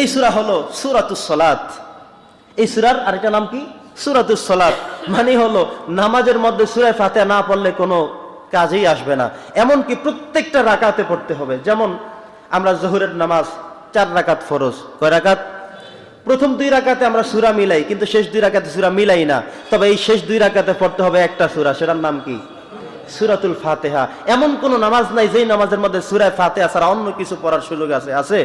এই সুরা হলো সুরাতুস সলাত। এই সুরার আরেকটা নাম কি? সুরাতুস সলাত। মানে হলো নামাজের মধ্যে সুরায় ফাতে না পড়লে কোনো কাজেই আসবে না। এমনকি প্রত্যেকটা রাকাতে পড়তে হবে। যেমন আমরা জহুরের নামাজ চার রাকাত ফরজ। কয় রাকাত? প্রথম দুই রাকাতে আমরা সুরা মিলাই, কিন্তু শেষ দুই রাকাতে সুরা মিলাই না। তবে এই শেষ দুই রাকাতে পড়তে হবে একটা সুরা, সেটার নাম কি? সুরাতুল ফাতেহা। এমন কোন নামাজ নাই যেই নামাজের মধ্যে সুরায় ফাতেহা ছাড়া অন্য কিছু পড়ার সুযোগ আছে আছে?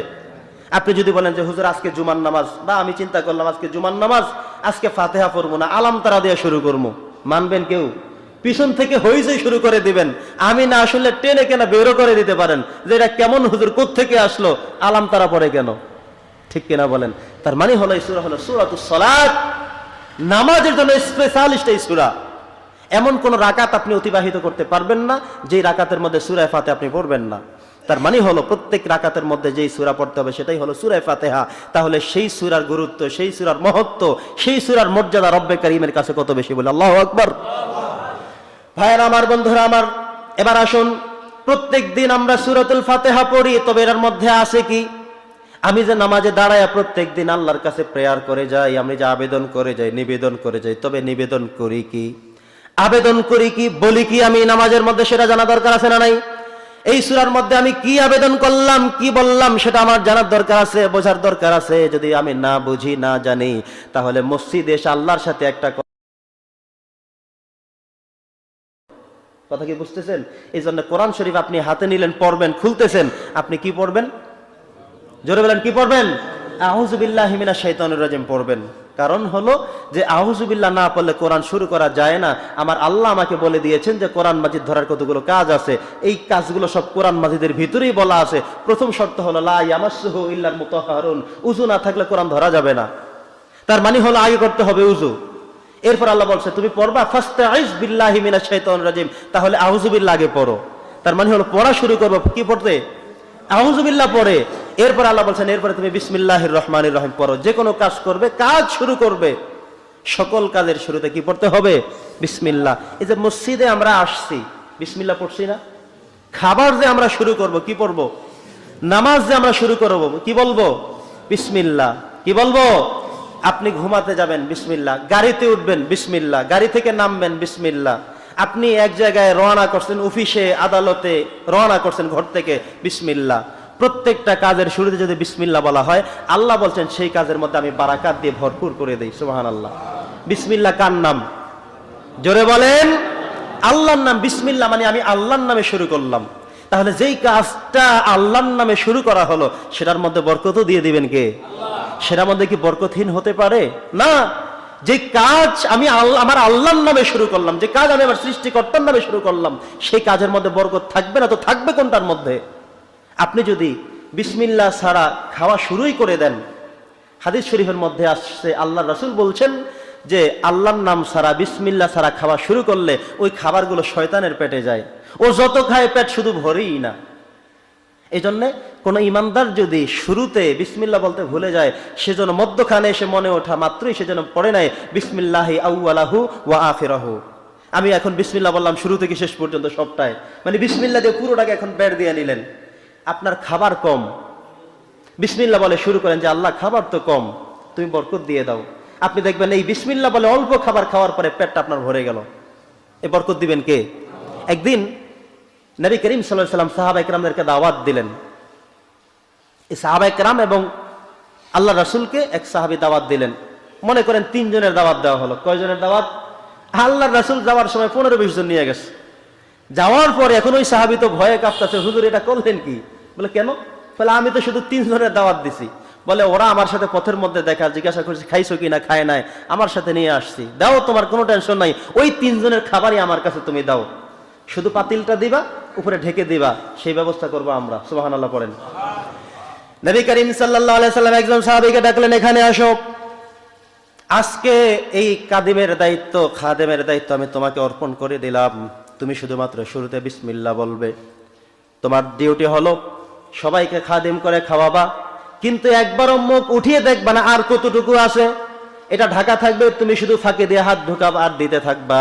আপনি যদি বলেন যে, হুজুর, আজকে জুমার নামাজ, বা, আমি চিন্তা করলাম আজকে জুমার নামাজ, আজকে ফাতেহা পড়ব না, আলাম তারা দিয়ে শুরু করব। মানবেন কেউ? পিছন থেকে হইচই শুরু করে দিবেন। আমি না আসলে টেনে কেনা বেরো করে দিতে পারেন। যে, এটা কেমন হুজুর থেকে আসলো, আলাম তারা পড়ে কেন? ঠিক কিনা বলেন? তার মানে হলো সুরা হলো সুরাতুস সালাত। নামাজের জন্য স্পেশালিস্ট এই সুরা। এমন কোন রাকাত আপনি অতিবাহিত করতে পারবেন না, যেই রাকাতের মধ্যে সুরায় ফাতে আপনি পড়বেন না। তার মানে হলো প্রত্যেক রাকাতের মধ্যে যেই সুরা পড়তে হবে সেটাই হলো সুরায় ফাতেহা। তাহলে সেই সুরার গুরুত্ব, সেই সুরার মহত্ব, সেই সুরার মর্যাদা রব্বে করিমের কাছে কত বেশি বলে আল্লাহ আকবর। ভাইয়ের আমার বন্ধুরা আমার, এবার আসুন, প্রত্যেক দিন আমরা সুরাতুল ফাতেহা পড়ি, তবে এর মধ্যে আছে কি? আমি যে নামাজে দাঁড়ায় প্রত্যেক দিন আল্লাহর কাছে প্রেয়ার করে যাই, আমি যে আবেদন করে যাই, নিবেদন করে যাই, তবে নিবেদন করি কি? আবেদন করি কি, বলি কি আমি নামাজের মধ্যে সেটা জানা দরকার আছে না নাই? এই সুরার মধ্যে আমি কি আবেদন করলাম, কি বললাম, সেটা আমার জানার দরকার আছে, বোঝার দরকার আছে। যদি আমি না বুঝি, না জানি, তাহলে মসজিদে এসে আল্লাহর সাথে একটা কথা কি বুঝতেছেন? এই জন্য কোরআন শরীফ আপনি হাতে নিলেন, পড়বেন, খুলতেছেন। আপনি কি পড়বেন? জোরে বলেন, কি পড়বেন? আহুজুবিল্লাহ হিমিনা শৈতানুর রাজিম, পড়বেন। কারণ হলো যে আহুজুবিল্লাহ না পড়লে কোরআন শুরু করা যায় না। আমার আল্লাহ আমাকে বলে দিয়েছেন যে কোরআন মাজিদ ধরার কতগুলো কাজ আছে। এই কাজগুলো সব কোরআন মাজিদের ভিতরেই বলা আছে। প্রথম শর্ত হলো, লা ইয়ামাসসুহু ইল্লাল উজু না থাকলে কোরআন ধরা যাবে না। তার মানে হলো আগে করতে হবে উজু এরপর আল্লাহ বলছে, তুমি পড়বা ফাস্তাইজ বিল্লাহি মিনাশ শাইতানির রাজিম। তাহলে আউযুবিল্লাহ আগে পড়ো। তার মানে হলো পড়া শুরু করব, কি পড়তে? আউযুবিল্লাহ পড়ে। এরপর আল্লাহ বলছেন, এরপরে তুমি বিসমিল্লাহির রহমানির রহিম পড়ো। যে কোনো কাজ করবে, কাজ শুরু করবে। সকল কাজের শুরুতে কি পড়তে হবে? বিসমিল্লাহ। এই যে মসজিদে আমরা আসছি, বিসমিল্লাহ পড়ছি না? খাবার যে আমরা শুরু করব, কি পড়ব? নামাজ যে আমরা শুরু করব, কি বলব? বিসমিল্লাহ। কি বলব? আপনি ঘুমাতে যাবেন, বিসমিল্লাহ। গাড়িতে উঠবেন, বিসমিল্লাহ। গাড়ি থেকে নামবেন, বিসমিল্লাহ। আপনি এক জায়গায় রওনা করছেন, অফিসে, আদালতে রওনা করছেন ঘর থেকে, বিসমিল্লাহ। প্রত্যেকটা কাজের শুরুতে যদি বিসমিল্লা বলা হয়, আল্লাহ বলছেন, সেই কাজের মধ্যে আমি বারাকাত দিয়ে ভরপুর করে দিই। সুবাহান আল্লাহ বিসমিল্লাহ কার নাম? জোরে বলেন, আল্লাহর নাম বিসমিল্লাহ মানে আমি আল্লাহর নামে শুরু করলাম। তাহলে যেই কাজটা আল্লাহর নামে শুরু করা হলো, সেটার মধ্যে বরকতও দিয়ে দিবেন কে? সেটার মধ্যে কি বরকতহীন হতে পারে? না। যে কাজ আমি আমার আল্লাহর নামে শুরু করলাম, যে কাজ আমি আমার সৃষ্টিকর্তার নামে শুরু করলাম, সেই কাজের মধ্যে বরকত থাকবে না তো থাকবে কোনটার মধ্যে? আপনি যদি বিসমিল্লাহ ছাড়া খাওয়া শুরুই করে দেন, হাদিস শরীফের মধ্যে আসছে আল্লাহ রসুল বলছেন যে আল্লাহর নাম ছাড়া, বিসমিল্লা ছাড়া খাওয়া শুরু করলে ওই খাবারগুলো শয়তানের পেটে যায়। ও যত খায় পেট শুধু ভরেই না। এই জন্য কোন ইমানদার যদি শুরুতে বিসমিল্লা বলতে ভুলে যায় সেজন্য মধ্যখানে এসে মনে ওঠা মাত্রই সেজন্য পড়ে নাই, বিসমিল্লাহি আউআলাহু ওয়া আখিরাহু। আমি এখন বিসমিল্লা বললাম শুরু থেকে শেষ পর্যন্ত সবটাই। মানে বিসমিল্লা দিয়ে পুরোটাকে এখন বের দিয়ে নিলেন। আপনার খাবার কম। বিসমিল্লা বলে শুরু করেন যে, আল্লাহ, খাবার তো কম। তুমি বরকত দিয়ে দাও। আপনি দেখবেন এই বিসমিল্লা বলে অল্প খাবার খাওয়ার পরে পেটটা আপনার ভরে গেল। এ বরকত দিবেন কে? একদিন নবী করিম সাল্লাহ সাল্লাম সাহাবা একরামদেরকে দাওয়াত দিলেন। এই সাহাবা একরাম এবং আল্লাহ রাসুলকে এক সাহাবি দাওয়াত দিলেন। মনে করেন তিনজনের দাওয়াত দেওয়া হলো। কয়জনের দাওয়াত? আল্লাহ রাসুল যাওয়ার সময় পনেরো বিশ জন নিয়ে গেছে। যাওয়ার পরে এখন ওই সাহাবি তো ভয়ে কাঁপতেছে, হুজুর, এটা করলেন কি? বলে, কেন? বলে, আমি তো শুধু তিনজনের দাওয়াত দিছি। বলে, ওরা আমার সাথে পথের মধ্যে দেখা, জিজ্ঞাসা করছে, খাইছো কি না? খায় নাই। আমার সাথে নিয়ে আসছি। দাও, তোমার কোনো টেনশন নাই। ওই তিনজনের খাবারই আমার কাছে তুমি দাও। শুধু পাতিলটা দিবা, উপরে ঢেকে দিবা, সেই ব্যবস্থা করব আমরা। সুবাহান আল্লাহ পড়েন। নবী করিম সাল্লাহ সাল্লাম একজন সাহাবিকে ডাকলেন, এখানে আসো। আজকে এই কাদিমের দায়িত্ব, খাদেমের দায়িত্ব আমি তোমাকে অর্পণ করে দিলাম। তুমি শুধুমাত্র শুরুতে বিসমিল্লা বলবে। তোমার ডিউটি হলো সবাইকে খাদিম করে খাওয়াবা, কিন্তু একবারও মুখ উঠিয়ে দেখবা না আর কতটুকু আছে। এটা ঢাকা থাকবে, তুমি শুধু ফাঁকে দিয়ে হাত ঢুকাবা আর দিতে থাকবা।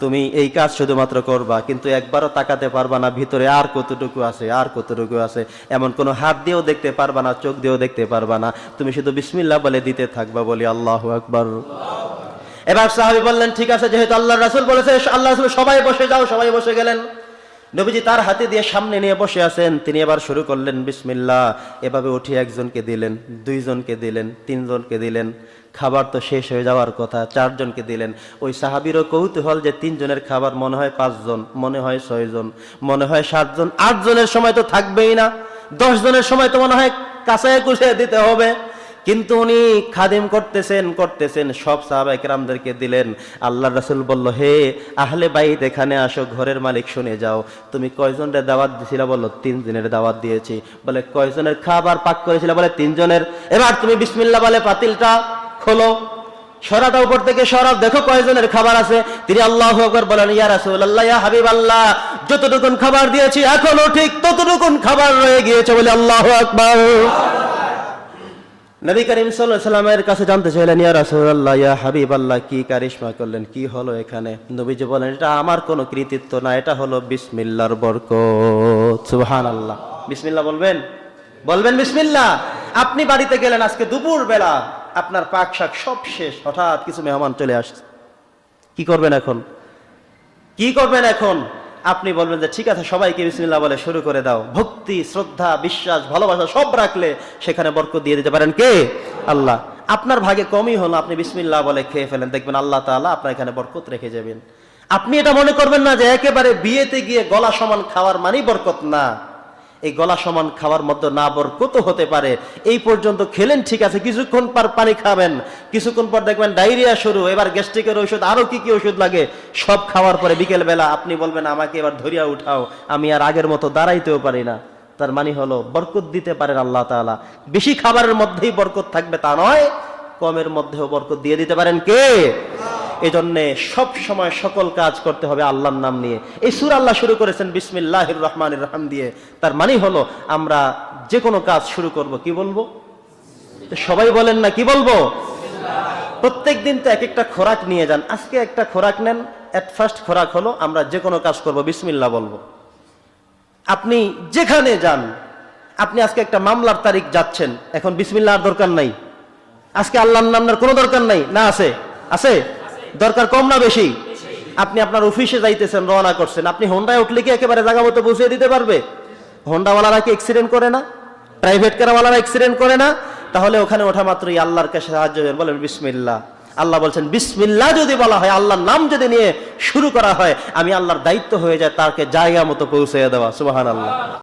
তুমি এই কাজ শুধুমাত্র করবা, কিন্তু একবারও তাকাতে পারবা না, ভিতরে আর কতটুকু আছে, আর কতটুকু আছে। এমন কোনো হাত দিয়েও দেখতে পারবা না, চোখ দিয়েও দেখতে পারবা না। তুমি শুধু বিসমিল্লা বলে দিতে থাকবা, বলি আল্লাহ আকবর। এবার সাহাবি বললেন, ঠিক আছে, যেহেতু আল্লাহ রাসুল বলেছে আল্লাহ রাসুল সবাই বসে যাও, সবাই বসে গেলেন। নবীজি তার হাতে দিয়ে সামনে নিয়ে বসে আছেন। তিনি এবার শুরু করলেন, বিসমিল্লাহ। এভাবে উঠিয়ে একজনকে দিলেন, দুইজনকে দিলেন, তিনজনকে দিলেন। খাবার তো শেষ হয়ে যাওয়ার কথা, চারজনকে দিলেন। ওই সাহাবিরও কৌতূহল যে তিনজনের খাবার মনে হয় পাঁচজন, মনে হয় ছয়জন, মনে হয় সাতজন, আটজনের সময় তো থাকবেই না। দশ জনের সময় তো মনে হয় কাঁচায় কুষে দিতে হবে। কিন্তু উনি খাদিম করতেছেন করতেছেন। সব সাহাবাই দিলেন। আল্লাহ রাসুল বলল, হে আহলে বাইত, এখানে আসো, ঘরের মালিক শুনে যাও। তুমি কয়জনের দাওয়াত দিছিল বলল তিন দিনের দাওয়াত দিয়েছি। বলে, কয়জনের খাবার পাক করেছিল বলে? তিনজনের। এবার তুমি বিসমিল্লা বলে, পাতিলটা খোলো। সরাটা উপর থেকে সরাব দেখো কয়জনের খাবার আছে। তিনি আল্লাহ বলেন, ইয়া রাসূলুল্লাহ, ইয়া হাবিব আল্লাহ যতটুকুন খাবার দিয়েছি, এখনও ঠিক ততটুকুন খাবার রয়ে গিয়েছে বলে আল্লাহ আকবর। নবী করিম সাল্লামের কাছে জানতে চাইলেন, ইয়া রাসূলুল্লাহ, ইয়া হাবিব আল্লাহ কি কারিশমা করলেন, কি হলো এখানে? নবীজি বলেন, এটা আমার কোনো কৃতিত্ব না, এটা হলো বিসমিল্লাহর বরকত। সুবহানাল্লাহ। বিসমিল্লা বলবেন? বলবেন বিসমিল্লাহ। আপনি বাড়িতে গেলেন আজকে দুপুর বেলা আপনার পাক শাক সব শেষ, হঠাৎ কিছু মেহমান চলে আসছে। কি করবেন এখন? কি করবেন এখন? আপনি বলবেন যে, ঠিক আছে, সবাইকে বিসমিল্লা বলে শুরু করে দাও। ভক্তি, শ্রদ্ধা, বিশ্বাস, ভালোবাসা সব রাখলে সেখানে বরকত দিয়ে দিতে পারেন কে? আল্লাহ। আপনার ভাগে কমই হলো, আপনি বিসমিল্লা বলে খেয়ে ফেলেন। দেখবেন আল্লাহ তালা আপনার এখানে বরকত রেখে যাবেন। আপনি এটা মনে করবেন না যে, একেবারে বিয়েতে গিয়ে গলা সমান খাওয়ার মানেই বরকত না। এই গলা সমান খাওয়ার মধ্যে না বরকত হতে পারে। এই পর্যন্ত খেলেন, ঠিক আছে, কিছুক্ষণ পর পানি খাবেন। কিছুক্ষণ পর দেখবেন ডায়রিয়া শুরু। এবার গ্যাস্ট্রিকের ওষুধ আরও কি কি ওষুধ লাগে? সব খাওয়ার পরে বিকেল বেলা আপনি বলবেন, আমাকে এবার ধরিয়া উঠাও। আমি আর আগের মতো দাঁড়াইতেও পারি না। তার মানে হলো, বরকত দিতে পারেন আল্লাহ তাআলা। বেশি খাবারের মধ্যেই বরকত থাকবে তা নয়, কমের মধ্যেও বরকত দিয়ে দিতে পারেন কে? এই জন্য সব সময় সকল কাজ করতে হবে আল্লাহর নাম নিয়ে। এই সুর আল্লাহ শুরু করেছেন, বিসমিল্লাহির রহমানির রহিম দিয়ে। তার মানে হলো আমরা যে কোনো কাজ শুরু করব, কি বলব? সবাই বলেন না, কি বলব? প্রত্যেক দিন তো এক একটা খোরাক নিয়ে যান। আজকে একটা খোরাক নেন এট ফার্স্ট খোরাক হলো আমরা যে কোনো কাজ করব, বিসমিল্লাহ বলব। আপনি যেখানে যান, আপনি আজকে একটা মামলার তারিখ যাচ্ছেন, এখন বিসমিল্লাহর দরকার নাই। আজকে আল্লাহর নামের কোনো দরকার নাই, না আছে? আছে? দরকার কম না বেশি? আপনি আপনার অফিসে যাইতেছেন, রওনা করছেন। আপনি হোন্ডায় উঠলে কি একেবারে জায়গা মতো পৌঁছে দিতে পারবে? হোন্ডাওয়ালারা কি অ্যাক্সিডেন্ট করে না? প্রাইভেট কারওয়ালারা অ্যাক্সিডেন্ট করে না? তাহলে ওখানে ওঠা মাত্রই আল্লাহর কাছে সাহায্য করবেন বলেন বিসমিল্লা আল্লাহ বলছেন বিসমিল্লা যদি বলা হয়, আল্লাহর নাম যদি নিয়ে শুরু করা হয়, আমি আল্লাহর দায়িত্ব হয়ে যায় তাকে জায়গা মতো পৌঁছে দেওয়া। সুবাহান আল্লাহ